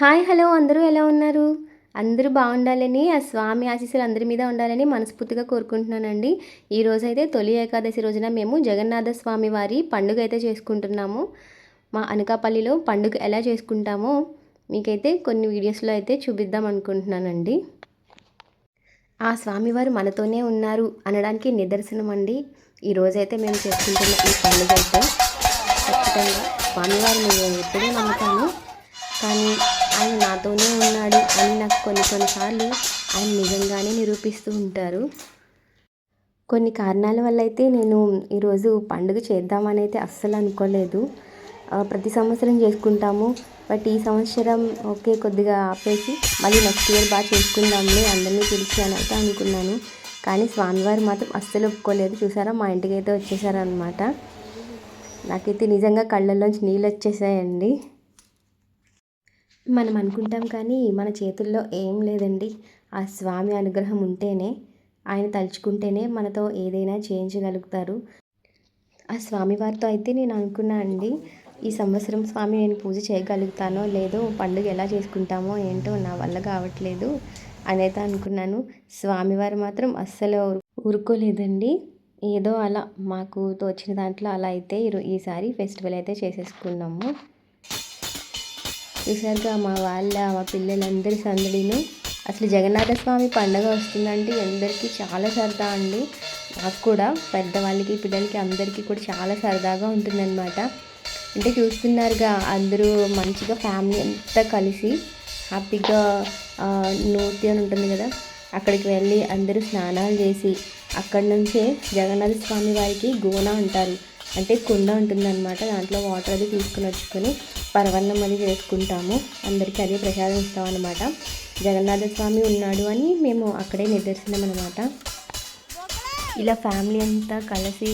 Hi hello అందరూ ఎలా ఉన్నారు? అందరూ బాగుండాలని ఆ స్వామి ఆశీస్సులు అందరి మీద ఉండాలని మనస్ఫూర్తిగా కోరుకుంటున్నానండి. ఈ రోజైతే తొలి ఏకాదశి రోజున మేము జగన్నాథ స్వామి వారి పండుగ అయితే చేసుకుంటున్నాము. మా అనకాపల్లిలో పండుగ ఎలా చేసుకుంటామో మీకైతే కొన్ని వీడియోస్లో అయితే చూపిద్దాం అనుకుంటున్నానండి. ఆ స్వామివారు మనతోనే ఉన్నారు అనడానికి నిదర్శనం అండి. ఈరోజైతే మేము చేసుకుంటున్న ఈ పండుగ అయితే ఖచ్చితంగా స్వామివారు నేను ఎప్పుడూ నమ్ముతాను కానీ ఆయన నాతోనే ఉన్నాడు అని నాకు కొన్ని కొన్నిసార్లు ఆయన నిజంగానే నిరూపిస్తూ ఉంటారు. కొన్ని కారణాల వల్ల అయితే నేను ఈరోజు పండుగ చేద్దామని అయితే అస్సలు అనుకోలేదు. ప్రతి సంవత్సరం చేసుకుంటాము. బట్ ఈ సంవత్సరం ఓకే కొద్దిగా ఆపేసి మళ్ళీ నెక్స్ట్ ఇయర్ బాగా చేసుకుందాంలే అందరినీ పిలిచి అని అయితే అనుకున్నాను. కానీ స్వామివారు మాత్రం అస్సలు ఒప్పుకోలేదు. చూసారా? మా ఇంటికి అయితే వచ్చేసారనమాట నాకైతే నిజంగా కళ్ళల్లోంచి నీళ్ళు వచ్చేసాయండి. మనం అనుకుంటాం కానీ మన చేతుల్లో ఏం లేదండి. ఆ స్వామి అనుగ్రహం ఉంటేనే ఆయన తలుచుకుంటేనే మనతో ఏదైనా చేయించగలుగుతారు ఆ స్వామివారితో అయితే నేను అనుకున్నా అండి ఈ సంవత్సరం స్వామి నేను పూజ చేయగలుగుతానో లేదో పండుగ ఎలా చేసుకుంటామో ఏంటో నా వల్ల కావట్లేదు అనేది అనుకున్నాను. స్వామివారు మాత్రం అస్సలు ఊరుకోలేదండి. ఏదో అలా మాకు తోచిన దాంట్లో అలా అయితే ఈసారి ఫెస్టివల్ అయితే చేసేసుకున్నాము. చూశారుగా మా వాళ్ళ మా పిల్లలందరి సందడిను. అసలు జగన్నాథ స్వామి పండగ వస్తుందంటే అందరికీ చాలా సరదా అండి. నాకు కూడా పెద్దవాళ్ళకి పిల్లలకి అందరికీ కూడా చాలా సరదాగా ఉంటుందన్నమాట. అంటే చూస్తున్నారుగా అందరూ మంచిగా ఫ్యామిలీ అంతా కలిసి హ్యాపీగా నూత్యం అని ఉంటుంది కదా అక్కడికి వెళ్ళి అందరూ స్నానాలు చేసి అక్కడి నుంచే జగన్నాథ స్వామి వారికి గోన అంటారు. అంటే కుండ ఉంటుందన్నమాట. దాంట్లో వాటర్ అది తీసుకుని వచ్చుకొని పరవన్నం అది చేసుకుంటాము. అందరికీ అదే ప్రసాదం ఇస్తామన్నమాట. జగన్నాథ స్వామి ఉన్నాడు అని మేము అక్కడే నిదర్శనం అనమాట ఇలా ఫ్యామిలీ అంతా కలిసి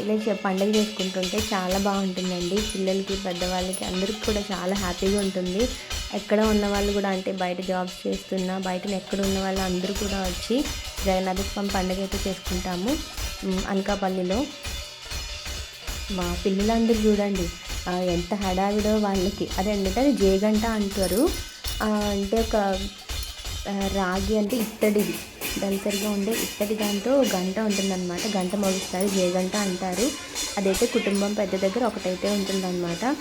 ఇలా పండుగ చేసుకుంటుంటే చాలా బాగుంటుందండి. పిల్లలకి పెద్దవాళ్ళకి అందరికి కూడా చాలా హ్యాపీగా ఉంటుంది. ఎక్కడ ఉన్న వాళ్ళు కూడా అంటే బయట జాబ్స్ చేస్తున్నా బయట ఎక్కడ ఉన్న వాళ్ళు అందరూ కూడా వచ్చి జగన్నాథ స్వామి పండుగ అయితే చేసుకుంటాము. అనకాపల్లిలో. మా పిల్లలందరూ చూడండి ఎంత హడావిడో వాళ్ళకి. అది అంటే అది జేగంట అంటారు. అంటే ఒక రాగి అంటే ఇత్తడిది. దళసరిగా ఉండే ఇత్తడి దాంతో గంట ఉంటుందన్నమాట. గంట మోగిస్తారు జేగంట అంటారు. అదైతే కుటుంబం పెద్ద దగ్గర ఒకటైతే ఉంటుందన్నమాట.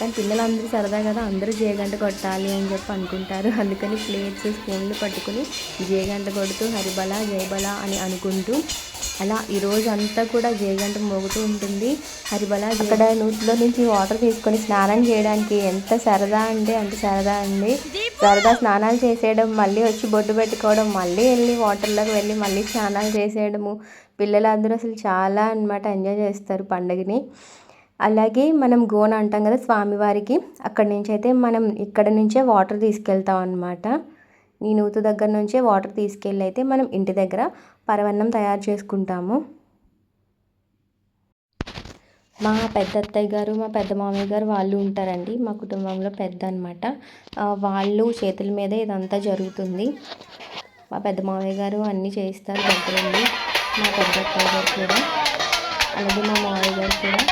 కానీ పిల్లలందరూ సరదా కదా అందరూ జేగంట కొట్టాలి అని చెప్పి అనుకుంటారు. అందుకని ప్లేట్స్ స్పూన్లు పట్టుకుని జేగంట కొడుతూ హరిబల జయబల అని అనుకుంటూ అలా ఈరోజు అంతా కూడా జయగంట మోగుతూ ఉంటుంది. హరిబల అక్కడ నూతిలో నుంచి వాటర్ తీసుకొని స్నానం చేయడానికి ఎంత సరదా అంటే అంత సరదా అండి. సరదా స్నానాలు చేసేయడం మళ్ళీ వచ్చి బొట్టు పెట్టుకోవడం మళ్ళీ వెళ్ళి వాటర్లోకి వెళ్ళి మళ్ళీ స్నానాలు చేసేయడము. పిల్లలందరూ అసలు చాలా అనమాట ఎంజాయ్ చేస్తారు పండుగని. అలాగే మనం గోన అంటాం కదా స్వామివారికి అక్కడి నుంచి అయితే మనం ఇక్కడ నుంచే వాటర్ తీసుకెళ్తాం అనమాట ఈ నూతు దగ్గర నుంచే వాటర్ తీసుకెళ్ళి అయితే మనం ఇంటి దగ్గర పరవన్నం తయారు చేసుకుంటాము. మా పెద్ద అత్తయ్య గారు మా పెద్ద మామయ్య గారు వాళ్ళు ఉంటారండి. మా కుటుంబంలో పెద్ద అనమాట వాళ్ళు చేతుల మీదే ఇదంతా జరుగుతుంది. మా పెద్ద మామయ్య గారు అన్నీ చేయిస్తారు దగ్గరుండి మా పెద్ద అత్తయ్య గారు కూడా. అలాగే మా మామయ్య గారు కూడా.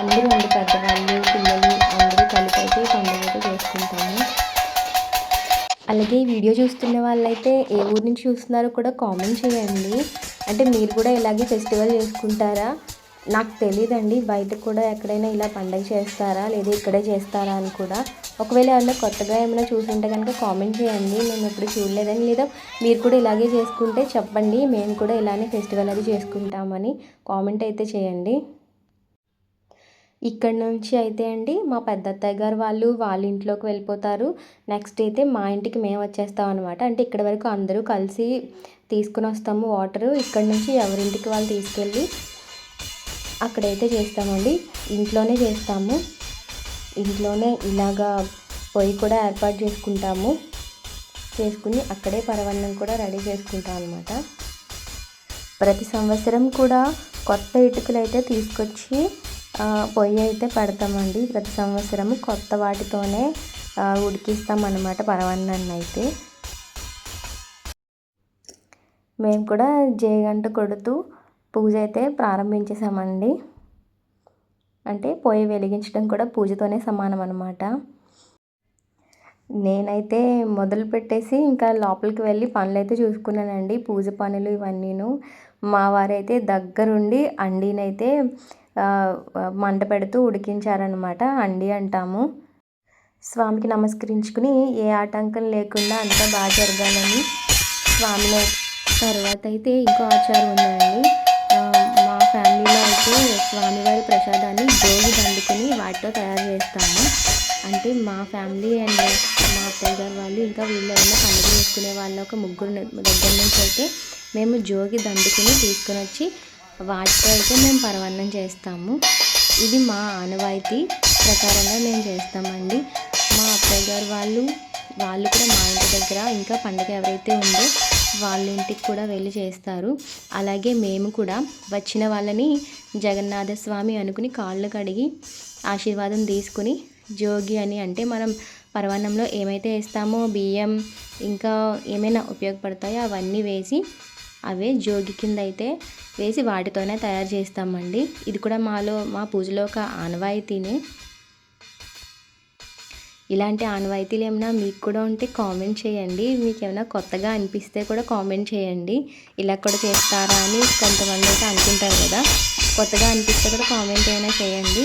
అందరూ ఉండి పెద్దవాళ్ళు పిల్లలు అందరూ కలిపి అయితే పండుగ చేసుకుంటాము. అలాగే ఈ వీడియో చూస్తున్న వాళ్ళైతే ఏ ఊరు నుంచి చూస్తున్నారో కూడా కామెంట్ చేయండి. అంటే మీరు కూడా ఇలాగే ఫెస్టివల్ చేసుకుంటారా? నాకు తెలియదండి బయట కూడా ఎక్కడైనా ఇలా పండగ చేస్తారా? లేదా ఇక్కడే చేస్తారా అని కూడా. ఒకవేళ ఏమైనా కొత్తగా ఏమైనా చూసుంటే కనుక కామెంట్ చేయండి. మేము ఎప్పుడు చూడలేదని లేదా మీరు కూడా ఇలాగే చేసుకుంటే చెప్పండి. మేము కూడా ఇలానే ఫెస్టివల్ అది చేసుకుంటామని కామెంట్ అయితే చేయండి. ఇక్కడ నుంచి అయితే అండి మా పెద్ద అత్తయ్య గారు వాళ్ళు వాళ్ళ ఇంట్లోకి వెళ్ళిపోతారు. నెక్స్ట్ అయితే మా ఇంటికి మేము వచ్చేస్తాం అనమాట అంటే ఇక్కడ వరకు అందరూ కలిసి తీసుకుని వస్తాము వాటరు. ఇక్కడ నుంచి ఎవరింటికి వాళ్ళు తీసుకెళ్ళి అక్కడైతే చేస్తామండి. ఇంట్లోనే చేస్తాము. ఇంట్లోనే ఇలాగా పొయ్యి కూడా ఏర్పాటు చేసుకుంటాము. చేసుకుని అక్కడే పరవన్నం కూడా రెడీ చేసుకుంటాం అనమాట ప్రతి సంవత్సరం కూడా కొత్త ఇటుకలు అయితే తీసుకొచ్చి పొయ్యి అయితే పెడతామండి. ప్రతి సంవత్సరము కొత్త వాటితోనే ఉడికిస్తామన్నమాట పరవన్నాన్ని అయితే మేము కూడా జేగంట కొడుతూ పూజ అయితే ప్రారంభించేసామండి. అంటే పొయ్యి వెలిగించడం కూడా పూజతోనే సమానం అనమాట నేనైతే మొదలు పెట్టేసి ఇంకా లోపలికి వెళ్ళి పనులైతే చూసుకున్నానండి. పూజ పనులు ఇవన్నీను. మా వారైతే దగ్గరుండి అండినైతే మంట పెడుతూ ఉడికించారనమాట అండి అంటాము. స్వామికి నమస్కరించుకుని ఏ ఆటంకం లేకుండా అంతా బాగా జరగాలని స్వామిని తర్వాత అయితే ఇంకో ఆచారం ఉందండి. మా ఫ్యామిలీలో అయితే స్వామివారి ప్రసాదాన్ని జోగి దండుకుని వాటితో తయారు చేస్తాము. అంటే మా ఫ్యామిలీ అండ్ మా అత్తయ్య గారు వాళ్ళు ఇంకా వీళ్ళు ఏమైనా పండుగ చేసుకునే వాళ్ళు ఒక ముగ్గురు దగ్గర నుంచి అయితే మేము జోగి దండుకుని తీసుకొని వచ్చి వాటితో అయితే మేము పరవన్నం చేస్తాము. ఇది మా ఆనవాయితీ ప్రకారంగా మేము చేస్తామండి. మా అత్తయ్య గారు వాళ్ళు వాళ్ళు కూడా మా ఇంటి దగ్గర ఇంకా పండగ ఎవరైతే ఉందో వాళ్ళ ఇంటికి కూడా వెళ్ళి చేస్తారు. అలాగే మేము కూడా వచ్చిన వాళ్ళని జగన్నాథ స్వామి అనుకుని కాళ్ళు కడిగి ఆశీర్వాదం తీసుకుని జోగి అని అంటే మనం పరమాన్నంలో ఏమైతే వేస్తామో బియ్యం ఇంకా ఏమైనా ఉపయోగపడతాయో అవన్నీ వేసి అవే జోగి కింద అయితే వేసి వాటితోనే తయారు చేస్తామండి. ఇది కూడా మాలో మా పూజలో ఒక ఆనవాయితీనే. ఇలాంటి ఆనవాయితీలు ఏమైనా మీకు కూడా ఉంటే కామెంట్ చేయండి. మీకు ఏమైనా కొత్తగా అనిపిస్తే కూడా కామెంట్ చేయండి. ఇలా కూడా చేస్తారా అని కొంతమంది అయితే అనుకుంటారు కదా. కొత్తగా అనిపిస్తే కూడా కామెంట్ అయినా చేయండి.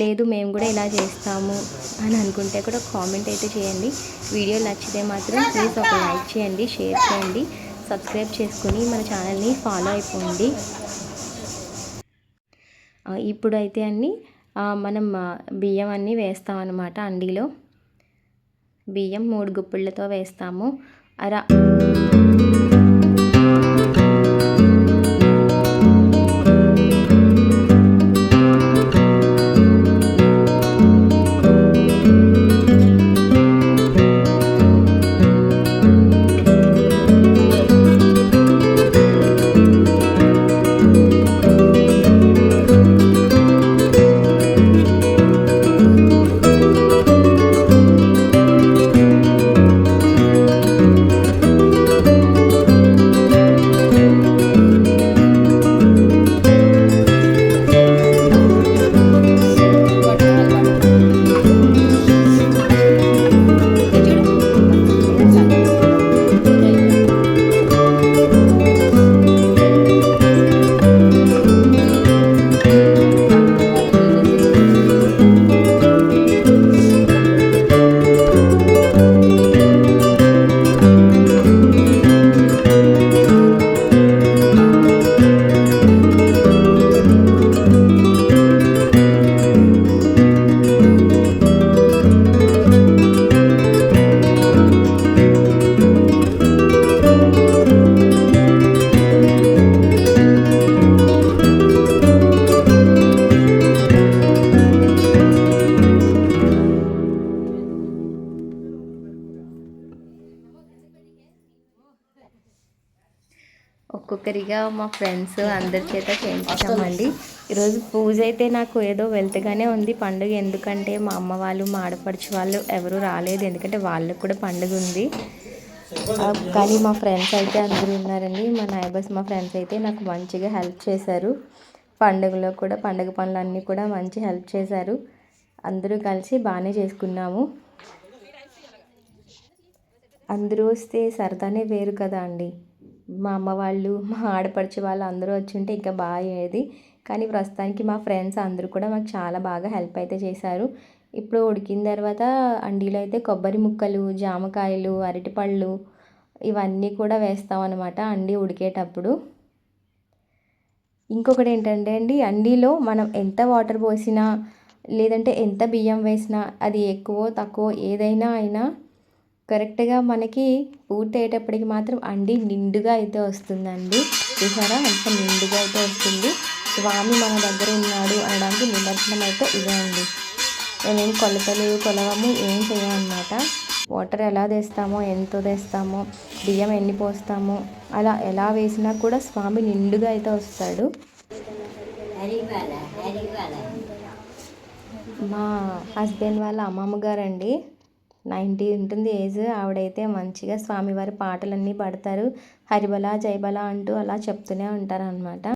లేదు మేము కూడా ఇలా చేస్తాము అని అనుకుంటే కూడా కామెంట్ అయితే చేయండి. వీడియో నచ్చితే మాత్రం ప్లీజ్ ఒక లైక్ చేయండి షేర్ చేయండి. సబ్స్క్రైబ్ చేసుకుని మన ఛానల్ని ఫాలో అయిపోండి. ఇప్పుడైతే అన్ని మనం బియ్యం అన్నీ వేస్తాం అనమాట అండిలో. బియ్యం మూడు గుప్పిళ్ళతో వేస్తాము. అరా ఒక్కొక్కరిగా మా ఫ్రెండ్స్ అందరి చేత చేయించామండి ఈరోజు పూజ అయితే నాకు ఏదో వెళ్తగానే ఉంది. పండుగ ఎందుకంటే మా అమ్మ వాళ్ళు మా ఆడపడుచు వాళ్ళు ఎవరు రాలేదు. ఎందుకంటే వాళ్ళకు కూడా పండుగ ఉంది. కానీ మా ఫ్రెండ్స్ అయితే అందరూ ఉన్నారండి. మా నైబర్స్ మా ఫ్రెండ్స్ అయితే నాకు మంచిగా హెల్ప్ చేశారు. పండుగలో కూడా పండుగ పనులన్నీ కూడా మంచి హెల్ప్ చేశారు. అందరూ కలిసి బాగానే చేసుకున్నాము. అందరూ వస్తే సరదానే వేరు కదా అండి. మా అమ్మ వాళ్ళు మా ఆడపడిచి వాళ్ళు అందరూ వచ్చి ఉంటే ఇంకా బాగా అయ్యేది. కానీ ప్రస్తుతానికి మా ఫ్రెండ్స్ అందరూ కూడా మాకు చాలా బాగా హెల్ప్ అయితే చేశారు. ఇప్పుడు ఉడికిన తర్వాత అండీలో అయితే కొబ్బరి ముక్కలు జామకాయలు అరటిపళ్ళు ఇవన్నీ కూడా వేస్తాం అనమాట అండి ఉడికేటప్పుడు. ఇంకొకటి ఏంటంటే అండి అండీలో మనం ఎంత వాటర్ పోసినా లేదంటే ఎంత బియ్యం వేసినా అది ఎక్కువ తక్కువ ఏదైనా అయినా కరెక్ట్గా మనకి పూర్తి అయ్యేటప్పటికి మాత్రం అండి నిండుగా అయితే వస్తుందండి. చూసారా? అంత నిండుగా అయితే వస్తుంది. స్వామి మన దగ్గర ఉన్నాడు అనడానికి నిదర్శనం అయితే ఇదే అండి నేనేం కొలతలు కొలవము ఏం చేయమన్నమాట. వాటర్ ఎలా తెస్తామో ఎంత తెస్తామో బియ్యం ఎన్ని పోస్తామో అలా ఎలా వేసినా కూడా స్వామి నిండుగా అయితే వస్తాడు. మా హస్బెండ్ వాళ్ళ అమ్మమ్మ గారండి. నైంటీ ఉంటుంది ఏజ్. ఆవిడైతే మంచిగా స్వామివారి పాటలన్నీ పాడతారు. హరిబల జైబల అంటూ అలా చెప్తూనే ఉంటారనమాట